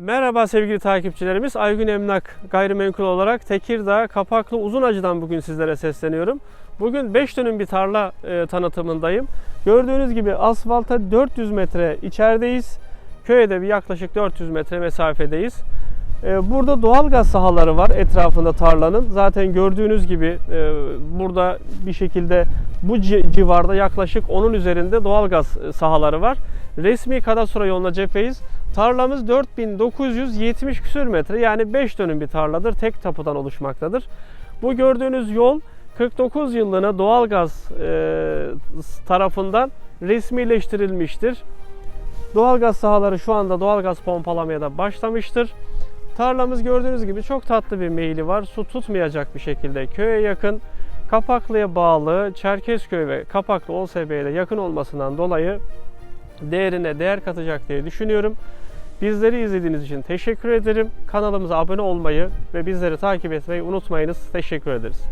Merhaba sevgili takipçilerimiz. Aygün Emlak gayrimenkul olarak Tekirdağ Kapaklı Uzunacı'dan bugün sizlere sesleniyorum. Bugün 5 dönüm bir tarla e, tanıtımındayım. Gördüğünüz gibi asfalta 400 metre içerideyiz. Köye de bir yaklaşık 400 metre mesafedeyiz. E, burada doğalgaz sahaları var etrafında tarlanın. Zaten gördüğünüz gibi e, burada bir şekilde bu ci- civarda yaklaşık onun üzerinde doğalgaz e, sahaları var. Resmi kadastro yoluna cepheyiz. Tarlamız 4970 küsür metre yani 5 dönüm bir tarladır. Tek tapudan oluşmaktadır. Bu gördüğünüz yol 49 yıllığına doğalgaz e, tarafından resmileştirilmiştir. Doğalgaz sahaları şu anda doğalgaz pompalamaya da başlamıştır. Tarlamız gördüğünüz gibi çok tatlı bir meyili var. Su tutmayacak bir şekilde köye yakın. Kapaklı'ya bağlı Çerkezköy ve Kapaklı OSB'ye de yakın olmasından dolayı değerine değer katacak diye düşünüyorum. Bizleri izlediğiniz için teşekkür ederim. Kanalımıza abone olmayı ve bizleri takip etmeyi unutmayınız. Teşekkür ederiz.